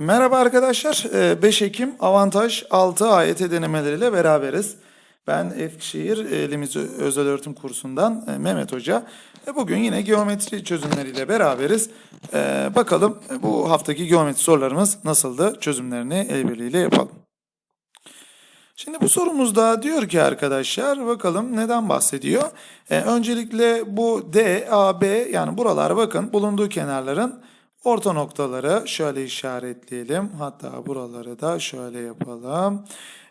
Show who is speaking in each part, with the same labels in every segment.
Speaker 1: Merhaba arkadaşlar. Ee, 5 Ekim Avantaj 6 AYT denemeleriyle beraberiz. Ben Eskişehir e, Limit Özel Öğretim Kursu'ndan e, Mehmet Hoca. E, Bugün yine geometri çözümleriyle beraberiz. E, Bakalım e, bu haftaki geometri sorularımız nasıldı? Çözümlerini el birliğiyle yapalım. Şimdi bu sorumuzda diyor ki arkadaşlar bakalım neden bahsediyor? Ee, öncelikle bu D, A, B yani buralar bakın bulunduğu kenarların orta noktaları şöyle işaretleyelim. Hatta buraları da şöyle yapalım.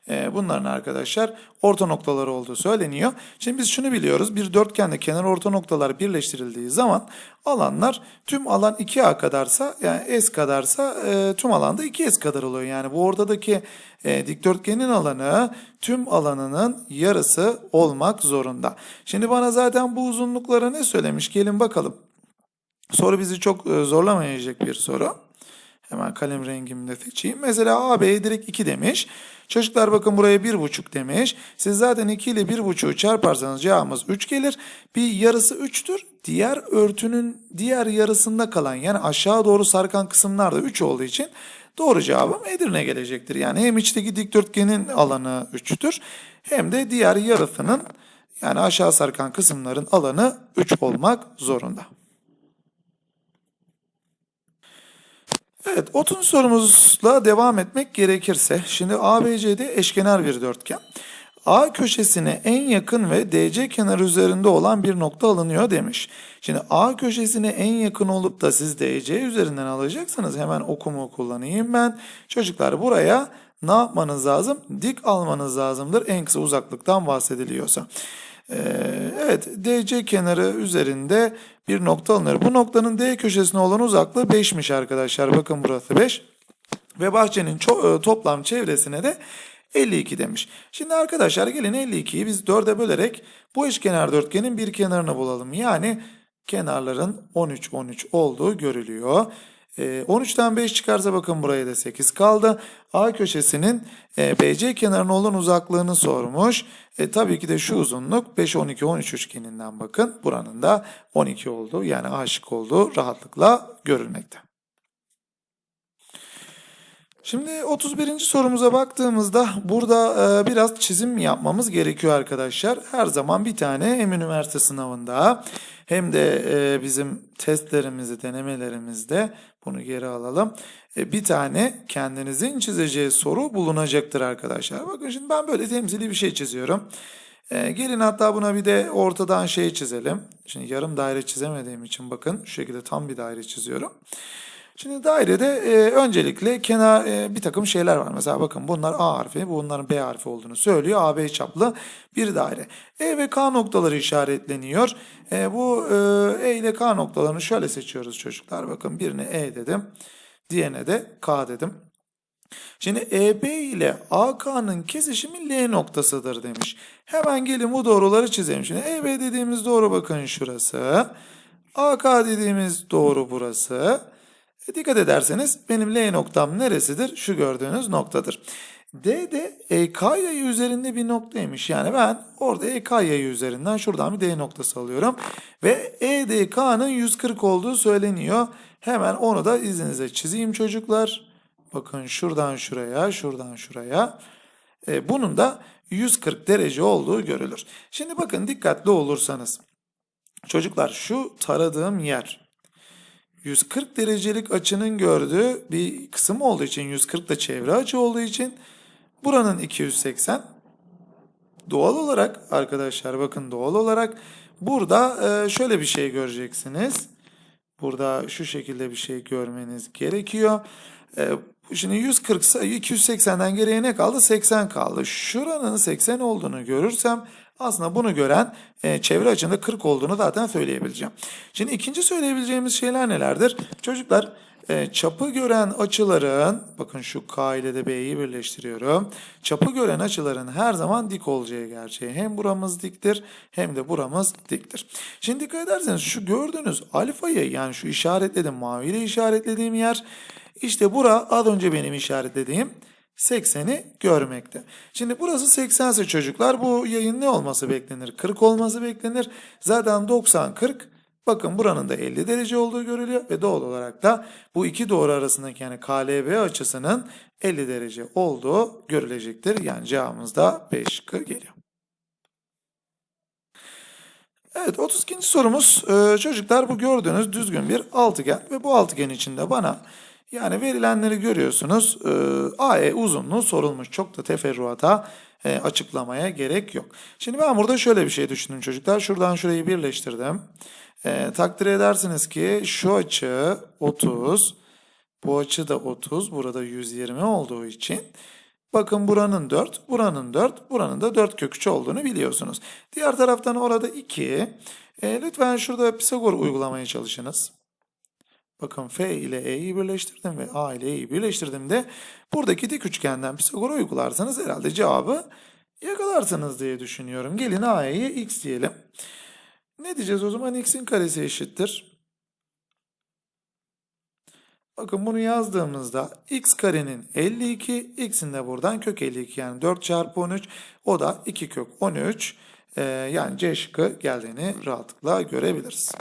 Speaker 1: Ee, bunların arkadaşlar orta noktaları olduğu söyleniyor. Şimdi biz şunu biliyoruz. Bir dörtgende kenar orta noktalar birleştirildiği zaman alanlar tüm alan 2A kadarsa yani S kadarsa e, tüm alanda 2S kadar oluyor. Yani bu ortadaki e, dikdörtgenin alanı tüm alanının yarısı olmak zorunda. Şimdi bana zaten bu uzunluklara ne söylemiş? Gelin bakalım. Soru bizi çok e, zorlamayacak bir soru. Hemen kalem rengimi de seçeyim. Mesela AB'ye direkt 2 demiş. Çocuklar bakın buraya 1,5 demiş. Siz zaten 2 ile 1,5'u çarparsanız cevabımız 3 gelir. Bir yarısı 3'tür. Diğer örtünün diğer yarısında kalan yani aşağı doğru sarkan kısımlar da 3 olduğu için doğru cevabım Edirne gelecektir. Yani hem içteki dikdörtgenin alanı 3'tür hem de diğer yarısının yani aşağı sarkan kısımların alanı 3 olmak zorunda. Evet, 30 sorumuzla devam etmek gerekirse, şimdi ABCD eşkenar bir dörtgen. A köşesine en yakın ve DC kenarı üzerinde olan bir nokta alınıyor demiş. Şimdi A köşesine en yakın olup da siz DC üzerinden alacaksanız hemen okumu kullanayım ben. Çocuklar buraya ne yapmanız lazım? Dik almanız lazımdır en kısa uzaklıktan bahsediliyorsa. Ee, evet DC kenarı üzerinde bir nokta alınır. Bu noktanın D köşesine olan uzaklığı 5'miş arkadaşlar. Bakın burası 5. Ve bahçenin e, toplam çevresine de 52 demiş. Şimdi arkadaşlar gelin 52'yi biz 4'e bölerek bu eşkenar dörtgenin bir kenarını bulalım. Yani kenarların 13 13 olduğu görülüyor. Ee, 13'ten 5 çıkarsa bakın buraya da 8 kaldı. A köşesinin e, BC kenarına olan uzaklığını sormuş. E, tabii ki de şu uzunluk 5, 12, 13 üçgeninden bakın. Buranın da 12 olduğu yani aşık olduğu rahatlıkla görülmekte. Şimdi 31. sorumuza baktığımızda burada e, biraz çizim yapmamız gerekiyor arkadaşlar. Her zaman bir tane hem üniversite sınavında hem de e, bizim testlerimizde, denemelerimizde bunu geri alalım. E, bir tane kendinizin çizeceği soru bulunacaktır arkadaşlar. Bakın şimdi ben böyle temsili bir şey çiziyorum. E, gelin hatta buna bir de ortadan şey çizelim. Şimdi yarım daire çizemediğim için bakın şu şekilde tam bir daire çiziyorum. Şimdi dairede e, öncelikle kenar e, bir takım şeyler var. Mesela bakın bunlar A harfi, bunların B harfi olduğunu söylüyor. AB çaplı bir daire. E ve K noktaları işaretleniyor. E, bu e, E ile K noktalarını şöyle seçiyoruz çocuklar. Bakın birine E dedim, diğerine de K dedim. Şimdi EB ile AK'nın kesişimi L noktasıdır demiş. Hemen gelin bu doğruları çizelim. Şimdi EB dediğimiz doğru bakın şurası. AK dediğimiz doğru burası. E, dikkat ederseniz benim L noktam neresidir? Şu gördüğünüz noktadır. D de EK yayı üzerinde bir noktaymış. Yani ben orada EK yayı üzerinden şuradan bir D noktası alıyorum. Ve EDK'nın 140 olduğu söyleniyor. Hemen onu da izninizle çizeyim çocuklar. Bakın şuradan şuraya, şuradan şuraya. E, bunun da 140 derece olduğu görülür. Şimdi bakın dikkatli olursanız. Çocuklar şu taradığım yer 140 derecelik açının gördüğü bir kısım olduğu için 140 da çevre açı olduğu için buranın 280 doğal olarak arkadaşlar bakın doğal olarak burada e, şöyle bir şey göreceksiniz. Burada şu şekilde bir şey görmeniz gerekiyor. E, Şimdi 140 ise 280'den geriye ne kaldı? 80 kaldı. Şuranın 80 olduğunu görürsem aslında bunu gören e, çevre açında 40 olduğunu zaten söyleyebileceğim. Şimdi ikinci söyleyebileceğimiz şeyler nelerdir? Çocuklar e, çapı gören açıların bakın şu K ile de B'yi birleştiriyorum. Çapı gören açıların her zaman dik olacağı gerçeği. Hem buramız diktir hem de buramız diktir. Şimdi dikkat ederseniz şu gördüğünüz alfayı yani şu işaretledim maviyle işaretlediğim yer işte bura az önce benim işaretlediğim 80'i görmekte. Şimdi burası 80 ise çocuklar bu yayın ne olması beklenir? 40 olması beklenir. Zaten 90 40 Bakın buranın da 50 derece olduğu görülüyor ve doğal olarak da bu iki doğru arasındaki yani KLB açısının 50 derece olduğu görülecektir. Yani cevabımız da 5 şıkkı geliyor. Evet 32. sorumuz Ee, çocuklar bu gördüğünüz düzgün bir altıgen ve bu altıgen içinde bana yani verilenleri görüyorsunuz AE uzunluğu sorulmuş çok da teferruata e, açıklamaya gerek yok. Şimdi ben burada şöyle bir şey düşündüm çocuklar şuradan şurayı birleştirdim. Ee, takdir edersiniz ki şu açı 30 bu açı da 30 burada 120 olduğu için Bakın buranın 4, buranın 4, buranın da 4 kök 3 olduğunu biliyorsunuz. Diğer taraftan orada 2. E, lütfen şurada Pisagor uygulamaya çalışınız. Bakın F ile E'yi birleştirdim ve A ile E'yi birleştirdim de buradaki dik üçgenden Pisagor uygularsanız herhalde cevabı yakalarsınız diye düşünüyorum. Gelin A'ya x diyelim. Ne diyeceğiz o zaman? x'in karesi eşittir. Bakın bunu yazdığımızda x karenin 52, x'in de buradan kök 52 yani 4 çarpı 13 o da 2 kök 13 Ee, yani C şıkkı geldiğini rahatlıkla görebiliriz.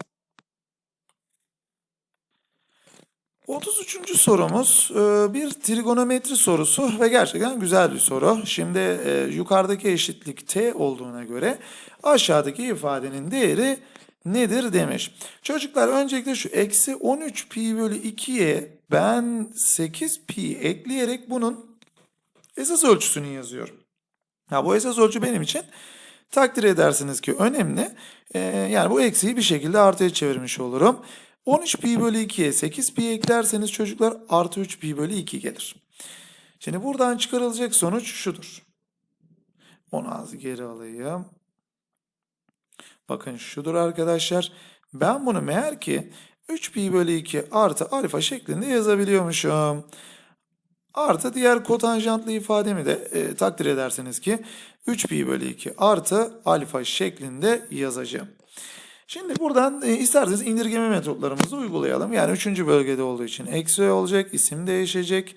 Speaker 1: 33. sorumuz e, bir trigonometri sorusu ve gerçekten güzel bir soru. Şimdi e, yukarıdaki eşitlik t olduğuna göre aşağıdaki ifadenin değeri nedir demiş. Çocuklar öncelikle şu eksi 13 pi bölü 2'ye ben 8 pi ekleyerek bunun esas ölçüsünü yazıyorum. Ya bu esas ölçü benim için takdir edersiniz ki önemli. Ee, yani bu eksiği bir şekilde artıya çevirmiş olurum. 13 pi bölü 2'ye 8 pi eklerseniz çocuklar artı 3 pi bölü 2 gelir. Şimdi buradan çıkarılacak sonuç şudur. Onu az geri alayım. Bakın şudur arkadaşlar. Ben bunu meğer ki 3 pi bölü 2 artı alfa şeklinde yazabiliyormuşum. Artı diğer kotanjantlı ifademi de e, takdir edersiniz ki 3 pi bölü 2 artı alfa şeklinde yazacağım. Şimdi buradan e, isterseniz indirgeme metotlarımızı uygulayalım. Yani 3. bölgede olduğu için eksi olacak, isim değişecek.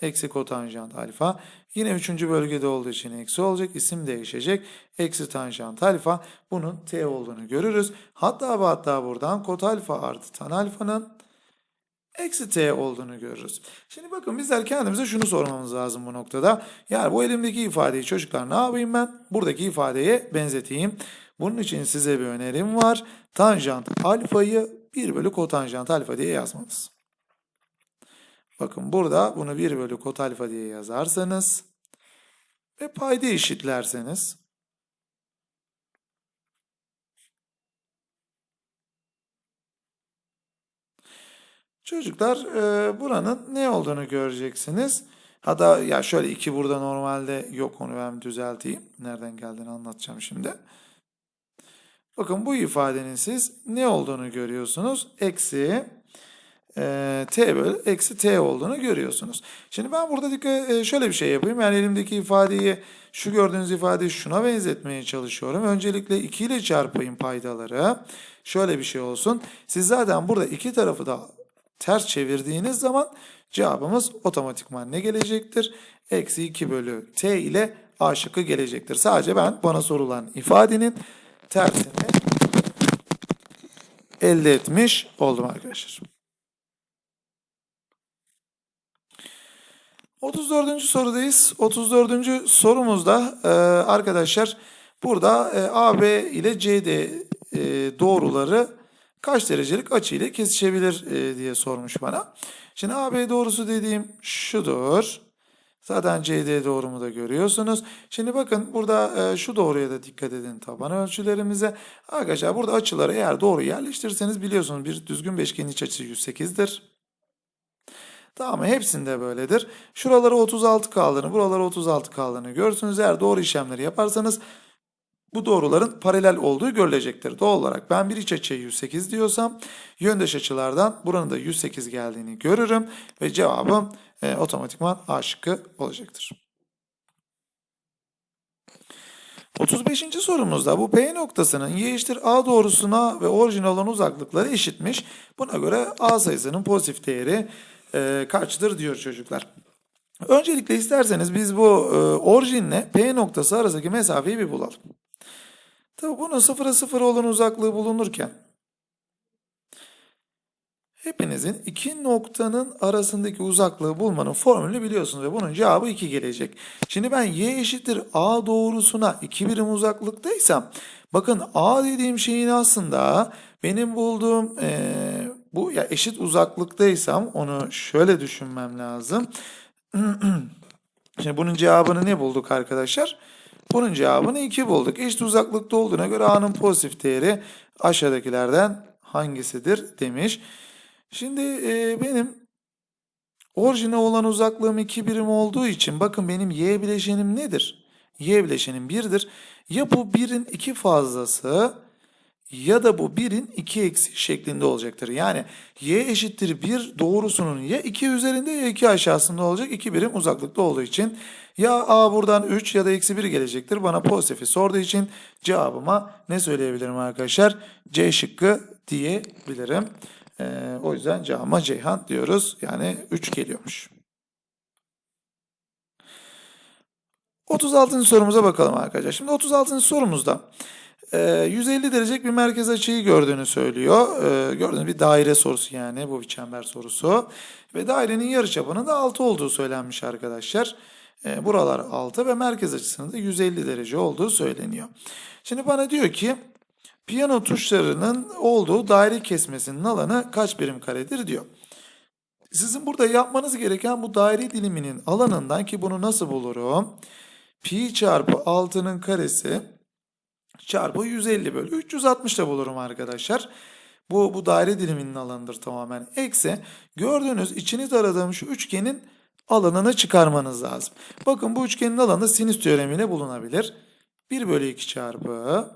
Speaker 1: Eksi kotanjant alfa. Yine 3. bölgede olduğu için eksi olacak, isim değişecek. Eksi tanjant alfa. Bunun t olduğunu görürüz. Hatta ve hatta buradan kot alfa artı tan alfanın eksi t olduğunu görürüz. Şimdi bakın bizler kendimize şunu sormamız lazım bu noktada. Yani bu elimdeki ifadeyi çocuklar ne yapayım ben? Buradaki ifadeye benzeteyim. Bunun için size bir önerim var. Tanjant alfayı 1 bölü kotanjant alfa diye yazmanız. Bakın burada bunu 1 bölü kot alfa diye yazarsanız ve payda eşitlerseniz Çocuklar e, buranın ne olduğunu göreceksiniz. Hatta ya şöyle iki burada normalde yok onu ben düzelteyim. Nereden geldiğini anlatacağım şimdi. Bakın bu ifadenin siz ne olduğunu görüyorsunuz. Eksi e, t bölü eksi t olduğunu görüyorsunuz. Şimdi ben burada dikkat e, şöyle bir şey yapayım. Yani elimdeki ifadeyi şu gördüğünüz ifadeyi şuna benzetmeye çalışıyorum. Öncelikle 2 ile çarpayım paydaları. Şöyle bir şey olsun. Siz zaten burada iki tarafı da ters çevirdiğiniz zaman cevabımız otomatikman ne gelecektir? Eksi 2 bölü t ile a şıkkı gelecektir. Sadece ben bana sorulan ifadenin tersini elde etmiş oldum arkadaşlar. 34. sorudayız. 34. sorumuzda e, arkadaşlar burada e, AB ile CD e, doğruları kaç derecelik açı ile kesişebilir e, diye sormuş bana. Şimdi AB doğrusu dediğim şudur. Zaten CD doğrumu da görüyorsunuz. Şimdi bakın burada e, şu doğruya da dikkat edin taban ölçülerimize. Arkadaşlar burada açıları eğer doğru yerleştirirseniz biliyorsunuz bir düzgün beşgenin iç açısı 108'dir. Tamam? Hepsinde böyledir. Şuraları 36 kaldığını, buraları 36 kaldığını görürsünüz. Eğer doğru işlemleri yaparsanız bu doğruların paralel olduğu görülecektir. Doğal olarak ben bir iç açıya 108 diyorsam yöndeş açılardan buranın da 108 geldiğini görürüm ve cevabım e, otomatikman A şıkkı olacaktır. 35. sorumuzda bu P noktasının y eşittir A doğrusuna ve orijin olan uzaklıkları eşitmiş. Buna göre A sayısının pozitif değeri e, kaçtır diyor çocuklar. Öncelikle isterseniz biz bu e, orijinle P noktası arasındaki mesafeyi bir bulalım. Tabi bunun sıfıra sıfır olan uzaklığı bulunurken Hepinizin iki noktanın arasındaki uzaklığı bulmanın formülünü biliyorsunuz ve bunun cevabı 2 gelecek. Şimdi ben y eşittir a doğrusuna 2 birim uzaklıktaysam bakın a dediğim şeyin aslında benim bulduğum eee, bu ya eşit uzaklıktaysam onu şöyle düşünmem lazım. Şimdi bunun cevabını ne bulduk arkadaşlar? Bunun cevabını 2 bulduk. Eşit uzaklıkta olduğuna göre a'nın pozitif değeri aşağıdakilerden hangisidir demiş. Şimdi e, benim orijine olan uzaklığım 2 birim olduğu için bakın benim y bileşenim nedir? y bileşenim 1'dir. Ya bu 1'in 2 fazlası ya da bu 1'in 2 eksi şeklinde olacaktır. Yani y eşittir 1 doğrusunun ya 2 üzerinde ya 2 aşağısında olacak 2 birim uzaklıkta olduğu için ya a buradan 3 ya da eksi 1 gelecektir. Bana pozitifi sorduğu için cevabıma ne söyleyebilirim arkadaşlar? C şıkkı diyebilirim. Ee, o yüzden cevabıma Ceyhan diyoruz. Yani 3 geliyormuş. 36. sorumuza bakalım arkadaşlar. Şimdi 36. sorumuzda e, 150 derecelik bir merkez açıyı gördüğünü söylüyor. E, gördüğünüz bir daire sorusu yani bu bir çember sorusu. Ve dairenin yarıçapının da 6 olduğu söylenmiş arkadaşlar. E, buralar 6 ve merkez açısının da 150 derece olduğu söyleniyor. Şimdi bana diyor ki piyano tuşlarının olduğu daire kesmesinin alanı kaç birim karedir diyor. Sizin burada yapmanız gereken bu daire diliminin alanından ki bunu nasıl bulurum? Pi çarpı 6'nın karesi çarpı 150 bölü 360 da bulurum arkadaşlar. Bu, bu daire diliminin alanıdır tamamen. Eksi gördüğünüz içini taradığım şu üçgenin alanını çıkarmanız lazım. Bakın bu üçgenin alanı sinüs teoremiyle bulunabilir. 1 bölü 2 çarpı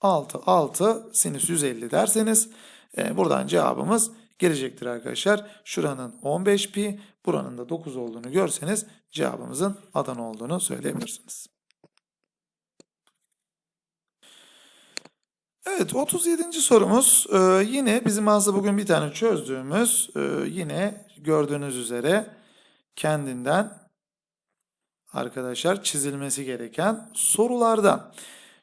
Speaker 1: 6 6 sinüs 150 derseniz e, buradan cevabımız gelecektir arkadaşlar. Şuranın 15 pi buranın da 9 olduğunu görseniz cevabımızın Adana olduğunu söyleyebilirsiniz. Evet 37. sorumuz e, yine bizim aslında bugün bir tane çözdüğümüz e, yine gördüğünüz üzere kendinden arkadaşlar çizilmesi gereken sorulardan.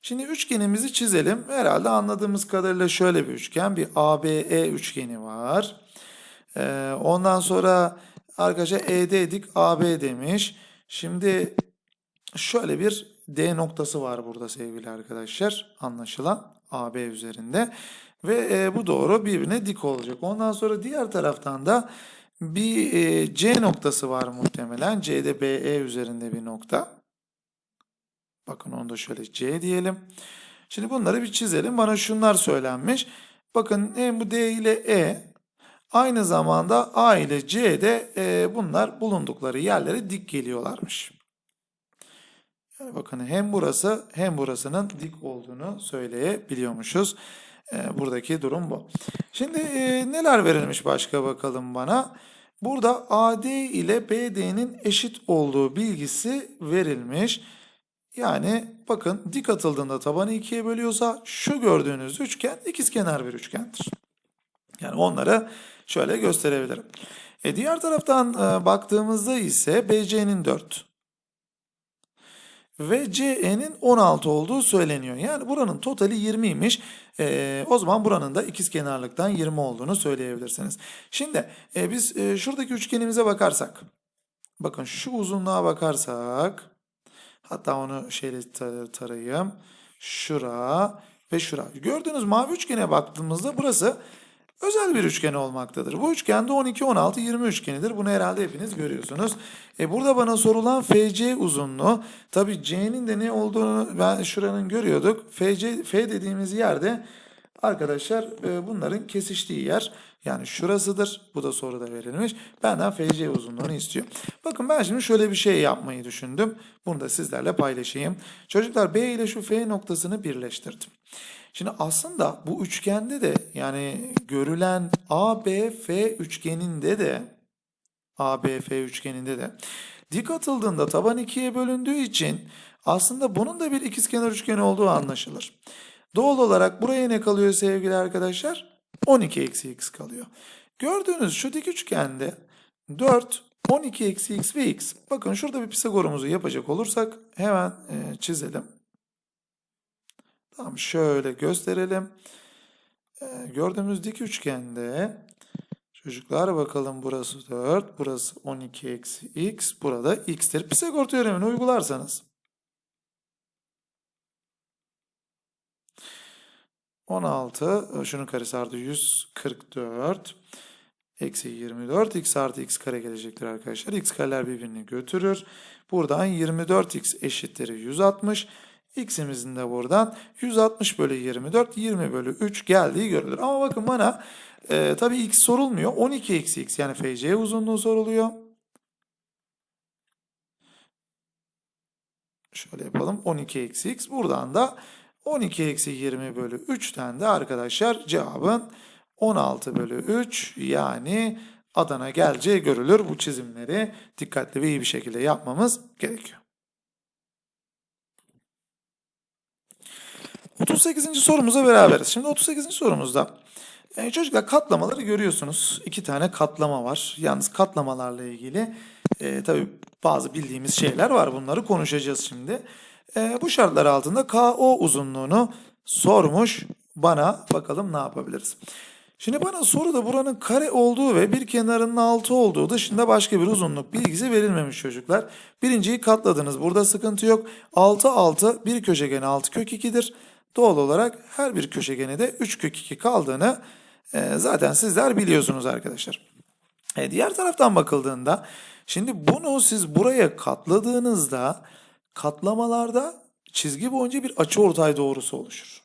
Speaker 1: Şimdi üçgenimizi çizelim. Herhalde anladığımız kadarıyla şöyle bir üçgen. Bir ABE üçgeni var. Ee, ondan sonra arkadaşlar ED dedik AB demiş. Şimdi şöyle bir D noktası var burada sevgili arkadaşlar. Anlaşılan AB üzerinde. Ve e, bu doğru birbirine dik olacak. Ondan sonra diğer taraftan da bir e, C noktası var muhtemelen. C'de BE üzerinde bir nokta. Bakın onu da şöyle C diyelim. Şimdi bunları bir çizelim. Bana şunlar söylenmiş. Bakın hem bu D ile E aynı zamanda A ile C de e, bunlar bulundukları yerlere dik geliyorlarmış. Yani bakın hem burası hem burasının dik olduğunu söyleyebiliyormuşuz. E, buradaki durum bu. Şimdi e, neler verilmiş başka bakalım bana. Burada AD ile BD'nin eşit olduğu bilgisi verilmiş. Yani bakın dik atıldığında tabanı ikiye bölüyorsa şu gördüğünüz üçgen ikizkenar bir üçgendir. Yani onları şöyle gösterebilirim. E diğer taraftan e, baktığımızda ise BC'nin 4 ve CE'nin 16 olduğu söyleniyor. Yani buranın totali 20'ymiş. E, o zaman buranın da ikizkenarlıktan 20 olduğunu söyleyebilirsiniz. Şimdi e, biz e, şuradaki üçgenimize bakarsak. Bakın şu uzunluğa bakarsak. Hatta onu şeyle tar- tarayayım. Şura ve şura. Gördüğünüz mavi üçgene baktığımızda burası özel bir üçgen olmaktadır. Bu üçgende 12, 16, 20 üçgenidir. Bunu herhalde hepiniz görüyorsunuz. E burada bana sorulan FC uzunluğu. Tabi C'nin de ne olduğunu ben şuranın görüyorduk. FC, F dediğimiz yerde arkadaşlar e, bunların kesiştiği yer. Yani şurasıdır. Bu da soruda verilmiş. Benden FC uzunluğunu istiyor. Bakın ben şimdi şöyle bir şey yapmayı düşündüm. Bunu da sizlerle paylaşayım. Çocuklar B ile şu F noktasını birleştirdim. Şimdi aslında bu üçgende de yani görülen ABF üçgeninde de ABF üçgeninde de dik atıldığında taban ikiye bölündüğü için aslında bunun da bir ikizkenar üçgen olduğu anlaşılır. Doğal olarak buraya ne kalıyor sevgili arkadaşlar? 12 eksi x kalıyor. Gördüğünüz şu dik üçgende 4, 12 eksi x ve x. Bakın şurada bir Pisagor'umuzu yapacak olursak hemen e, çizelim. Tamam şöyle gösterelim. E, gördüğümüz dik üçgende Çocuklar bakalım burası 4, burası 12 eksi x, burada x'tir. Pisagor teoremini uygularsanız 16, şunun karesi artı 144, eksi 24, x artı x kare gelecektir arkadaşlar. x kareler birbirini götürür. Buradan 24x eşittir 160. x'imizin de buradan 160 bölü 24, 20 bölü 3 geldiği görülür. Ama bakın bana e, tabii x sorulmuyor. 12 eksi x yani FC uzunluğu soruluyor. Şöyle yapalım. 12 eksi x. Buradan da 12 eksi 20 bölü 3'ten de arkadaşlar cevabın 16 bölü 3 yani Adana geleceği görülür. Bu çizimleri dikkatli ve iyi bir şekilde yapmamız gerekiyor. 38. sorumuza beraberiz. Şimdi 38. sorumuzda e, çocuklar katlamaları görüyorsunuz. İki tane katlama var. Yalnız katlamalarla ilgili e, tabii bazı bildiğimiz şeyler var. Bunları konuşacağız şimdi. E, bu şartlar altında KO uzunluğunu sormuş bana. Bakalım ne yapabiliriz. Şimdi bana soruda buranın kare olduğu ve bir kenarının 6 olduğu dışında başka bir uzunluk bilgisi verilmemiş çocuklar. Birinciyi katladınız. Burada sıkıntı yok. 6 6 bir köşegeni 6 kök 2'dir. Doğal olarak her bir köşegene de 3 kök 2 kaldığını e, zaten sizler biliyorsunuz arkadaşlar. E, diğer taraftan bakıldığında şimdi bunu siz buraya katladığınızda katlamalarda çizgi boyunca bir açıortay doğrusu oluşur.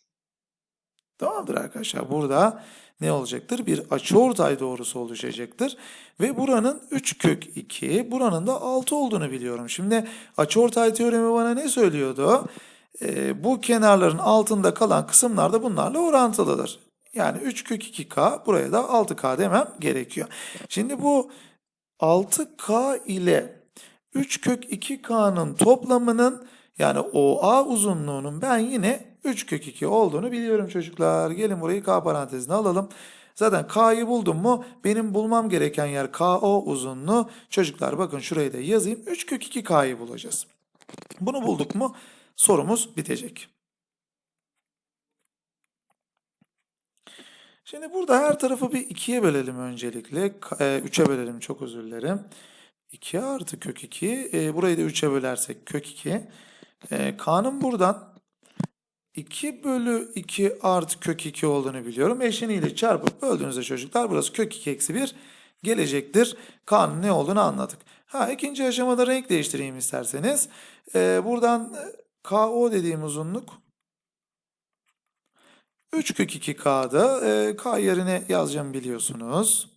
Speaker 1: Tamamdır arkadaşlar. Burada ne olacaktır? Bir açıortay doğrusu oluşacaktır. Ve buranın 3 kök 2, buranın da 6 olduğunu biliyorum. Şimdi açıortay teoremi bana ne söylüyordu? Ee, bu kenarların altında kalan kısımlar da bunlarla orantılıdır. Yani 3 kök 2k buraya da 6k demem gerekiyor. Şimdi bu 6k ile 3 kök 2k'nın toplamının yani OA uzunluğunun ben yine 3 kök 2 olduğunu biliyorum çocuklar. Gelin burayı k parantezine alalım. Zaten k'yı buldum mu benim bulmam gereken yer KO uzunluğu. Çocuklar bakın şurayı da yazayım. 3 kök 2k'yı bulacağız. Bunu bulduk mu sorumuz bitecek. Şimdi burada her tarafı bir ikiye bölelim öncelikle. 3'e bölelim çok özür dilerim. 2 artı kök 2. E, burayı da 3'e bölersek kök 2. E, K'nın buradan 2 bölü 2 artı kök 2 olduğunu biliyorum. Eşiniyle çarpıp böldüğünüzde çocuklar burası kök 2 eksi 1 gelecektir. K'nın ne olduğunu anladık. Ha ikinci aşamada renk değiştireyim isterseniz. E, buradan KO dediğim uzunluk 3 kök 2K'da. E, K yerine yazacağım biliyorsunuz.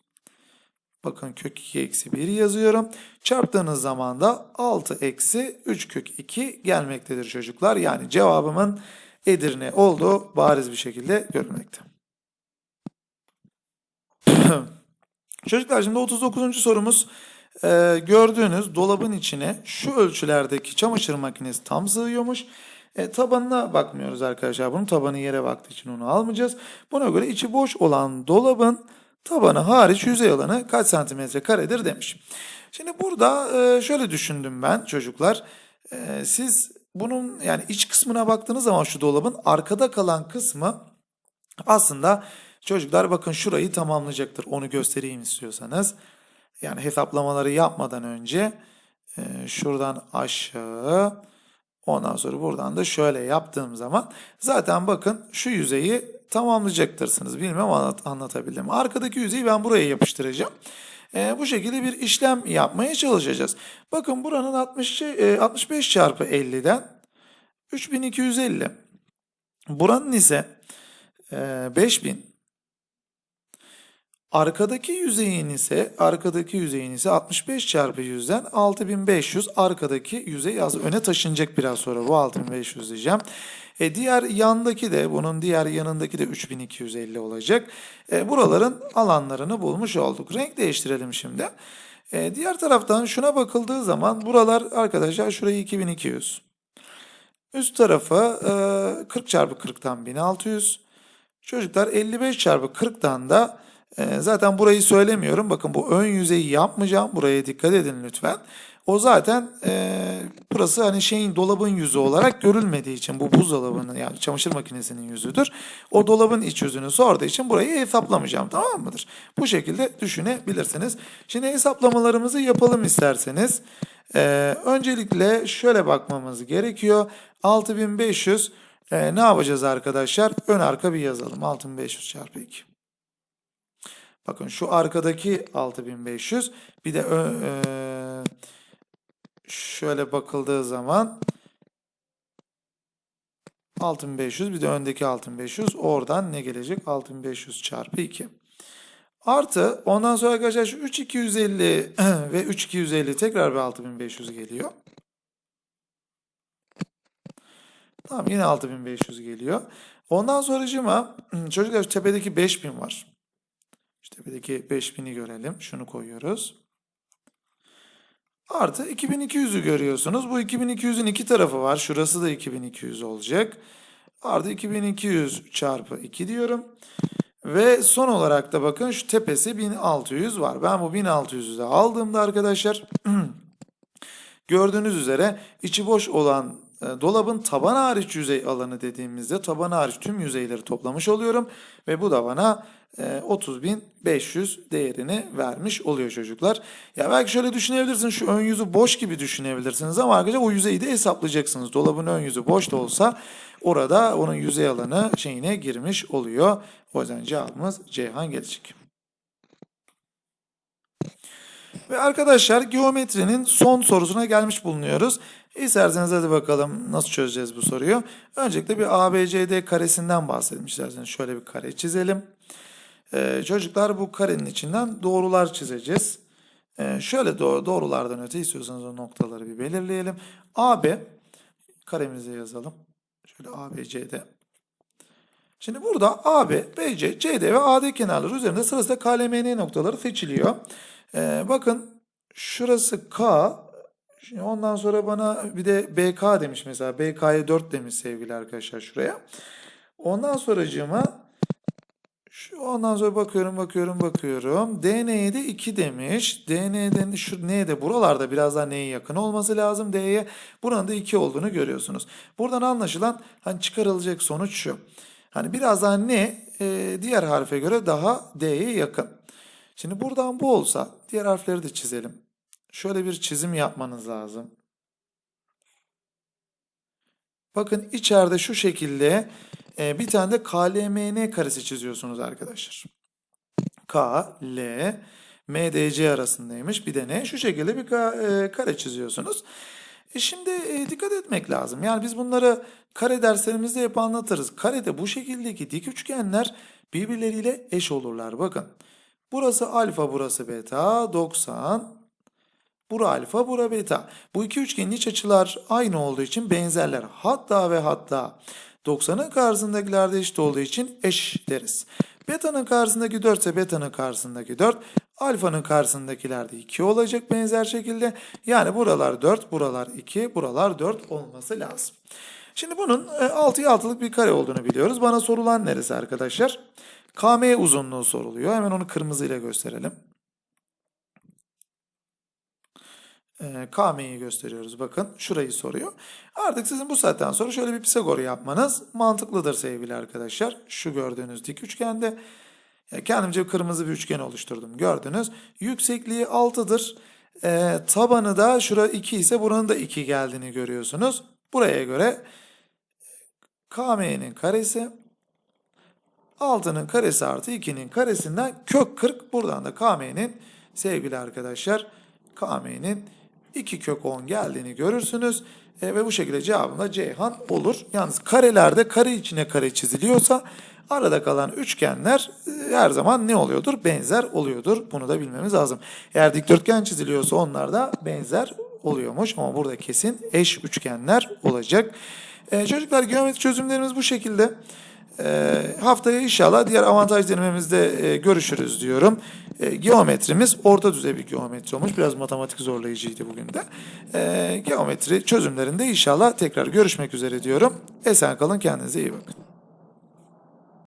Speaker 1: Bakın kök 2 eksi 1 yazıyorum. Çarptığınız zaman da 6 eksi 3 kök 2 gelmektedir çocuklar. Yani cevabımın Edirne olduğu bariz bir şekilde görülmekte. çocuklar şimdi 39. sorumuz. Ee, gördüğünüz dolabın içine şu ölçülerdeki çamaşır makinesi tam sığıyormuş. E, tabanına bakmıyoruz arkadaşlar. Bunun tabanı yere baktığı için onu almayacağız. Buna göre içi boş olan dolabın tabanı hariç yüzey alanı kaç santimetre karedir demiş. Şimdi burada e, şöyle düşündüm ben çocuklar. E, siz bunun yani iç kısmına baktığınız zaman şu dolabın arkada kalan kısmı aslında çocuklar bakın şurayı tamamlayacaktır. Onu göstereyim istiyorsanız. Yani hesaplamaları yapmadan önce e, şuradan aşağı ondan sonra buradan da şöyle yaptığım zaman zaten bakın şu yüzeyi tamamlayacaktırsınız. Bilmem anlat, anlatabildim. Arkadaki yüzeyi ben buraya yapıştıracağım. E, bu şekilde bir işlem yapmaya çalışacağız. Bakın buranın 60, e, 65 çarpı 50'den 3250. Buranın ise e, 5000 Arkadaki yüzeyin ise arkadaki yüzeyin ise 65 çarpı 100'den 6500 arkadaki yüzey az öne taşınacak biraz sonra bu 6500 diyeceğim. E diğer yandaki de bunun diğer yanındaki de 3250 olacak. E, buraların alanlarını bulmuş olduk. Renk değiştirelim şimdi. E, diğer taraftan şuna bakıldığı zaman buralar arkadaşlar şurayı 2200. Üst tarafı e, 40 çarpı 40'tan 1600. Çocuklar 55 çarpı 40'tan da Ee, zaten burayı söylemiyorum. Bakın bu ön yüzeyi yapmayacağım. Buraya dikkat edin lütfen. O zaten e, burası hani şeyin dolabın yüzü olarak görülmediği için bu buzdolabının yani çamaşır makinesinin yüzüdür. O dolabın iç yüzünü sorduğu için burayı hesaplamayacağım tamam mıdır? Bu şekilde düşünebilirsiniz. Şimdi hesaplamalarımızı yapalım isterseniz. Ee, öncelikle şöyle bakmamız gerekiyor. 6500 e, ne yapacağız arkadaşlar? Ön arka bir yazalım. 6500 çarpı 2. Bakın şu arkadaki 6500 bir de e, şöyle bakıldığı zaman 6500 bir de öndeki 6500 oradan ne gelecek? 6500 çarpı 2. Artı ondan sonra arkadaşlar şu 3250 ve 3250 tekrar bir 6500 geliyor. Tamam yine 6500 geliyor. Ondan sonracığıma çocuklar şu tepedeki 5000 var. Şu tepedeki 5000'i görelim. Şunu koyuyoruz. Artı 2200'ü görüyorsunuz. Bu 2200'ün iki tarafı var. Şurası da 2200 olacak. Artı 2200 çarpı 2 diyorum. Ve son olarak da bakın şu tepesi 1600 var. Ben bu 1600'ü de aldığımda arkadaşlar gördüğünüz üzere içi boş olan e, dolabın taban hariç yüzey alanı dediğimizde taban hariç tüm yüzeyleri toplamış oluyorum. Ve bu da bana 30.500 değerini vermiş oluyor çocuklar. Ya belki şöyle düşünebilirsiniz şu ön yüzü boş gibi düşünebilirsiniz ama arkadaşlar o yüzeyi de hesaplayacaksınız. Dolabın ön yüzü boş da olsa orada onun yüzey alanı şeyine girmiş oluyor. O yüzden cevabımız Ceyhan gelecek. Ve arkadaşlar geometrinin son sorusuna gelmiş bulunuyoruz. İsterseniz hadi bakalım nasıl çözeceğiz bu soruyu. Öncelikle bir ABCD karesinden bahsedelim isterseniz. Şöyle bir kare çizelim. Ee, çocuklar bu karenin içinden doğrular çizeceğiz. Ee, şöyle doğ- doğrulardan öte istiyorsanız o noktaları bir belirleyelim. AB karemize yazalım. Şöyle ABCD. Şimdi burada AB, BC, CD ve AD kenarları üzerinde sırasıyla KLMN noktaları seçiliyor. Ee, bakın şurası K. Şimdi ondan sonra bana bir de BK demiş mesela. BK'ya 4 demiş sevgili arkadaşlar şuraya. Ondan sonracığıma şu ondan sonra bakıyorum bakıyorum bakıyorum. DN'ye de 2 demiş. DN'den şu N'de buralarda biraz daha N'ye yakın olması lazım D'ye. Buranın da 2 olduğunu görüyorsunuz. Buradan anlaşılan hani çıkarılacak sonuç şu. Hani biraz daha N e, diğer harfe göre daha D'ye yakın. Şimdi buradan bu olsa diğer harfleri de çizelim. Şöyle bir çizim yapmanız lazım. Bakın içeride şu şekilde e, bir tane de KLMN karesi çiziyorsunuz arkadaşlar. K, L, MDC arasındaymış. Bir de ne? Şu şekilde bir ka- e, kare çiziyorsunuz. E şimdi e, dikkat etmek lazım. Yani biz bunları kare derslerimizde hep anlatırız. Karede bu şekildeki dik üçgenler birbirleriyle eş olurlar. Bakın. Burası alfa, burası beta, 90. Bura alfa, bura beta. Bu iki üçgenin iç açılar aynı olduğu için benzerler. Hatta ve hatta 90'ın karşısındakiler de eşit olduğu için eş deriz. Beta'nın karşısındaki 4 ise beta'nın karşısındaki 4. Alfanın karşısındakiler de 2 olacak benzer şekilde. Yani buralar 4, buralar 2, buralar 4 olması lazım. Şimdi bunun 6'ya 6'lık bir kare olduğunu biliyoruz. Bana sorulan neresi arkadaşlar? KM uzunluğu soruluyor. Hemen onu kırmızıyla gösterelim. Ee, KM'yi gösteriyoruz. Bakın şurayı soruyor. Artık sizin bu saatten sonra şöyle bir Pisagor yapmanız mantıklıdır sevgili arkadaşlar. Şu gördüğünüz dik üçgende e, kendimce kırmızı bir üçgen oluşturdum. Gördünüz. Yüksekliği 6'dır. Ee, tabanı da şura 2 ise buranın da 2 geldiğini görüyorsunuz. Buraya göre KM'nin karesi 6'nın karesi artı 2'nin karesinden kök 40. Buradan da KM'nin sevgili arkadaşlar KM'nin 2 kök 10 geldiğini görürsünüz. E, ve bu şekilde cevabım da Ceyhan olur. Yalnız karelerde kare içine kare çiziliyorsa arada kalan üçgenler e, her zaman ne oluyordur? Benzer oluyordur. Bunu da bilmemiz lazım. Eğer dikdörtgen çiziliyorsa onlar da benzer oluyormuş. Ama burada kesin eş üçgenler olacak. E, çocuklar geometri çözümlerimiz bu şekilde. E, haftaya inşallah diğer avantaj denememizde e, görüşürüz diyorum. E, geometrimiz orta düzey bir geometri olmuş. Biraz matematik zorlayıcıydı bugün de. E, geometri çözümlerinde inşallah tekrar görüşmek üzere diyorum. Esen kalın kendinize iyi bakın.